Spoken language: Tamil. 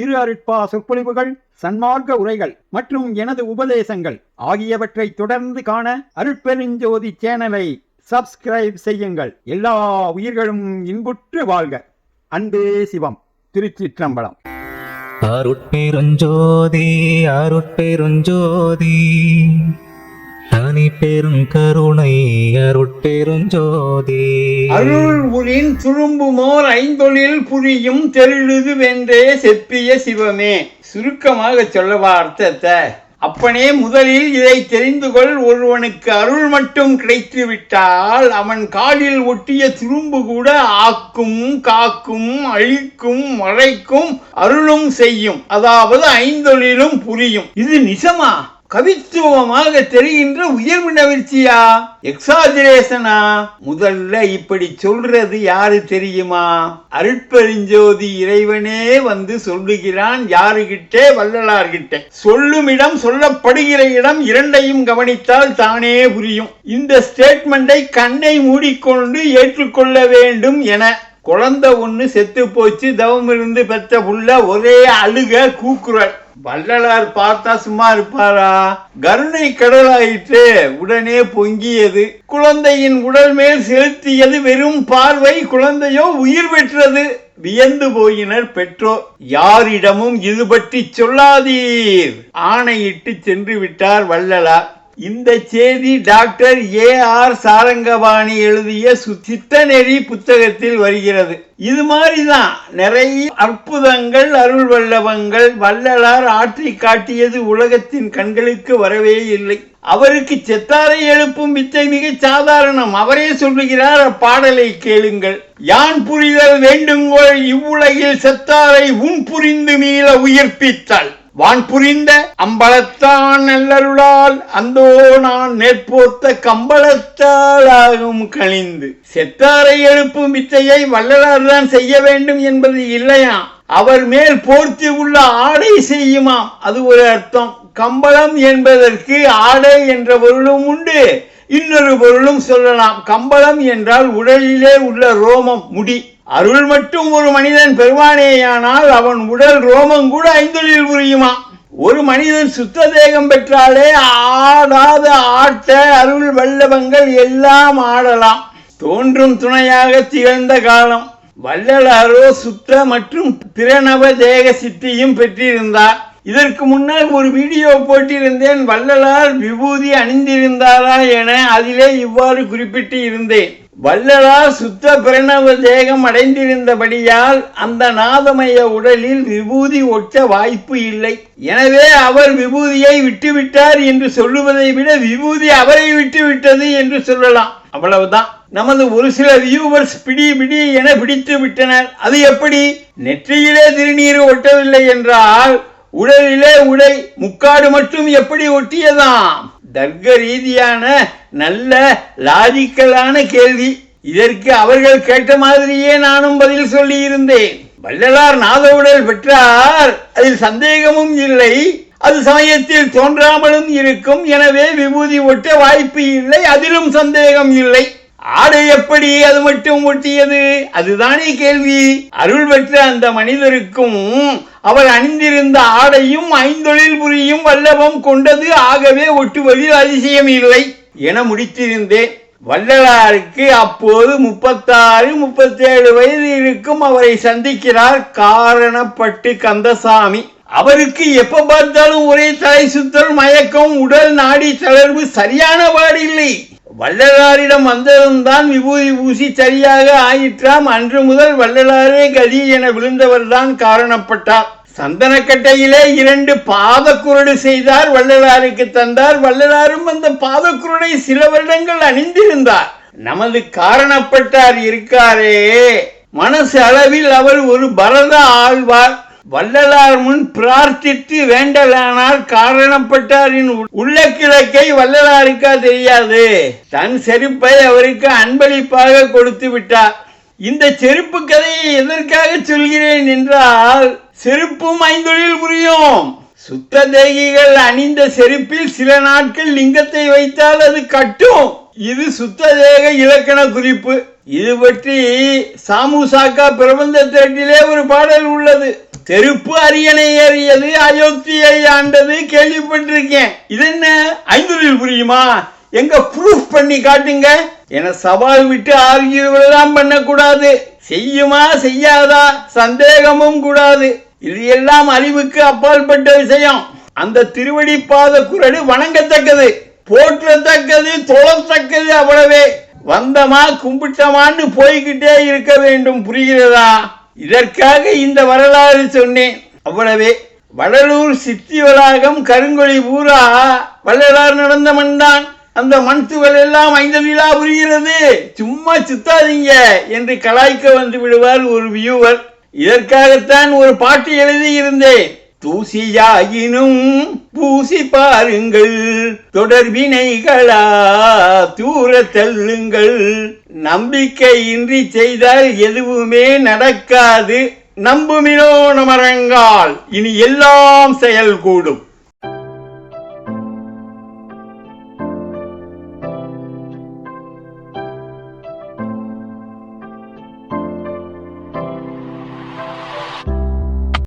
திரு அருட்பா சொற்பொழிவுகள் சன்மார்க்க உரைகள் மற்றும் எனது உபதேசங்கள் ஆகியவற்றை தொடர்ந்து காண அருட்பெருஞ்சோதி சேனலை சப்ஸ்கிரைப் செய்யுங்கள். எல்லா உயிர்களும் இன்புற்று வாழ்க. அன்பே சிவம் திருச்சிற்றம்பலம். அருட்பெருஞ்சோதி அருட்பெருஞ்சோதி. தனி பெருங்கருணை அருட்பெருஞ்சோதி அருள் உரின் துரும்புமோர் ஐந்தொழில் புரியும் தெருளுது வென்றே செப்பிய சிவமே. சுருக்கமாக சொல்லவா அர்த்தத்தை. அப்பனே முதலில் இதை தெரிந்து கொள் ஒருவனுக்கு அருள் மட்டும் கிடைத்து விட்டால் அவன் காலில் ஒட்டிய துரும்பு கூட ஆக்கும் காக்கும் அழிக்கும் மறைக்கும் அருளும் செய்யும். அதாவது ஐந்தொழிலும் புரியும். இது நிஜமா? கவித்துவமாக தெரிகின்ற உயர்வு நவிர்ச்சியா எக்ஸாஜரேஷனா? முதல்ல இப்படி சொல்றது யாரு தெரியுமா? அருட்பெருஞ்சோதி இறைவனே வந்து சொல்லுகிறான் யாருகிட்டே வள்ளலார்கிட்ட. சொல்லும் இடம் சொல்லப்படுகிற இடம் இரண்டையும் கவனித்தால் தானே புரியும். இந்த ஸ்டேட்மெண்டை கண்ணை மூடிக்கொண்டு ஏற்றுக்கொள்ள வேண்டும் என. குழந்தை ஒன்று செத்து போச்சு தவம் இருந்து பெற்ற புள்ள ஒரே அழுக கூக்குரல். வள்ளலார் பார்த்தா சும்மா இருப்பாரா? கருணை கடலாயிற்று உடனே பொங்கியது. குழந்தையின் உடல் மேல் செலுத்தியது வெறும் பார்வை குழந்தையோ உயிர் பெற்றது. வியந்து போயினர் பெற்றோர். யாரிடமும் இது பற்றி சொல்லாதீர். ஆணையிட்டு சென்று விட்டார் வள்ளலார். இந்த செய்தி டாக்டர் ஏ ஆர் சாரங்கபாணி எழுதிய சு- சித்தநெறி புத்தகத்தில் வருகிறது. இது மாதிரிதான் நிறைய அற்புதங்கள் அருள் வல்லவங்கள் வள்ளலார் ஆற்றி காட்டியது உலகத்தின் கண்களுக்கு வரவே இல்லை. அவருக்கு செத்தாரை எழுப்பும் வித்தை மிக சாதாரணம். அவரே சொல்லுகிறார் அப்பாடலை கேளுங்கள். யான் புரிதல் வேண்டுங்கோள் இவ்வுலகில் செத்தாரை உன் புரிந்து மீள உயிர்ப்பித்தாள் வான் புரிந்த அம்பலத்தான் நல்லருளால் அந்தோ நான் நேர்போர்த்த கம்பளத்தால் ஆகும் கழிந்து செத்தாரை எழுப்பும் வித்தையை வள்ளலார் தான் செய்ய வேண்டும் என்பது இல்லையா? அவர் மேல் போர்த்தி உள்ள ஆடை செய்யுமாம் அது ஒரு அர்த்தம். கம்பளம் என்பதற்கு ஆடை என்ற பொருளும் உண்டு. இன்னொரு பொருளும் சொல்லலாம். கம்பளம் என்றால் உடலிலே உள்ள ரோமம் முடி. அருள் மட்டும் ஒரு மனிதன் பெறுவானேயானால் அவன் உடல் ரோமம் கூட ஐந்தொழில் புரியுமா? ஒரு மனிதன் சுத்த தேகம் பெற்றாலே ஆடாத ஆட்ட அருள் வல்லவங்கள் எல்லாம் ஆடலாம். தோன்றும் துணையாக திகழ்ந்த காலம். வல்லலாரோ சுத்த மற்றும் திறனவ தேக சித்தியும் பெற்றிருந்தார். இதற்கு முன்னால் ஒரு வீடியோ போட்டிருந்தேன். வள்ளலார் விபூதி அணிந்திருந்தாரா என அதிலே இவ்வாறு குறிப்பிட்டு இருந்தேன். வள்ளலார் சுத்த பிரணவ தேகம் அடைந்திருந்தபடியால் அந்த நாதமய உடலில் விபூதி ஒட்ட வாய்ப்பு இல்லை. எனவே அவர் விபூதியை விட்டுவிட்டார் என்று சொல்லுவதை விட விபூதி அவரை விட்டுவிட்டது என்று சொல்லலாம். அவ்வளவுதான். நமது ஒரு சில வியூவர்ஸ் பிடி பிடி என பிடித்து விட்டனர். அது எப்படி? நெற்றியிலே திருநீர் ஒட்டவில்லை என்றால் உடலிலே உடை முக்காடு மட்டும் எப்படி ஒட்டியதாம்? தர்க்க ரீதியான நல்ல லாஜிக்கலான கேள்வி. இதற்கு அவர்கள் கேட்ட மாதிரியே நானும் பதில் சொல்லி இருந்தேன் வள்ளலார் நாதவுடல் பெற்றார். அதில் சந்தேகமும் இல்லை. அது சமயத்தில் தோன்றாமலும் இருக்கும். எனவே விபூதி ஒட்ட வாய்ப்பு இல்லை. அதிலும் சந்தேகம் இல்லை. ஆடை எப்படி அது மட்டும் ஒட்டியது? அதுதானே கேள்வி. அருள் பெற்ற அந்த மனிதருக்கும் அவர் அணிந்திருந்த ஆடையும் ஐந்தொழில் புரியும் வல்லவம் கொண்டது ஆகவே ஒட்டுவதில் அதிசயம் இல்லை என முடித்திருந்தேன். வள்ளலாருக்கு அப்போது முப்பத்தாறு முப்பத்தேழு வயது இருக்கும் அவரை சந்திக்கிறார் காரணப்பட்டு கந்தசாமி. அவருக்கு எப்ப பார்த்தாலும் ஒரே தலை சுத்தல் மயக்கம் உடல் நாடி தளர்வு சரியான பாடு இல்லை. வள்ளலாரிடம் வந்ததும்தான் விபூதி பூசி சரியாக ஆயிற்றாம். அன்று முதல் வள்ளலாரே கதி என விழுந்தவர்தான் காரணப்பட்டார். சந்தனக்கட்டையிலே இரண்டு பாதக்குருடு செய்தார் வள்ளலாருக்கு தந்தார். வள்ளலாரும் அந்த பாதக்குருடை சில வருடங்கள் அணிந்திருந்தார். நமது காரணப்பட்டார் இருக்காரே. மனசு அளவில் அவர் ஒரு பரத ஆழ்வார். வள்ளலார் முன் பிரார்த்தித்து வேண்டலானால் காரணப்பட்டாரின் உள்ள கிழக்கை வள்ளலாருக்கா தெரியாது. தன் செருப்பை அவருக்கு அன்பளிப்பாக கொடுத்து விட்டார். இந்த செருப்பு கதையை எதற்காக சொல்கிறேன் என்றால் செருப்பும் ஐந்தொழில் புரியும். சுத்த தேகிகள் அணிந்த செருப்பில் சில நாட்கள் லிங்கத்தை வைத்தால் அது கட்டும். இது சுத்ததேக இலக்கண குறிப்பு. இது பற்றி சாமுசாக்கா பிரபந்த தேட்டிலே ஒரு பாடல் உள்ளது. செருப்பு அரியணை ஏறியது அயோத்தியை ஆண்டது கேள்விப்பட்டிருக்கேன். இது என்ன? ஐந்தொழில் புரியுமா? எங்க ப்ரூஃப் பண்ணி காட்டுங்க. என சவால் விட்டு ஆர்கியூவெல்லாம் பண்ணக்கூடாது. செய்யுமா? செய்யாதா? சந்தேகமும் கூடாது. இது எல்லாம் அறிவுக்கு அப்பாற்பட்ட விஷயம். அந்த திருவடிப்பாத குரடு வணங்கத்தக்கது. போற்றத்தக்கது தொழத்தக்கது அவ்வளவே. வந்தமா கும்பிட்டமான்னு போய்கிட்டே இருக்க வேண்டும் புரிகிறதா? இதற்காக இந்த வரலாறு சொன்னேன். அவ்வளவே. வடலூர் சித்தி வளாகம் கருங்கொழி பூரா வள்ளலார் நடந்த மண்தான் அந்த மண் துகள் எல்லாம் ஐந்தலிலா புரிகிறது சும்மா சுத்தாதீங்க என்று கலாய்க்க வந்து விடுவார் ஒரு வியூவர். இதற்காகத்தான் ஒரு பாட்டு எழுதியிருந்தேன் தூசியாயினும் பூசி பாருங்கள். தொடர்பினைகளா தூர தள்ளுங்கள். நம்பிக்கையின்றி செய்தால் எதுவுமே நடக்காது. நம்புமினோ நமரங்கால். இனி எல்லாம் செயல் கூடும்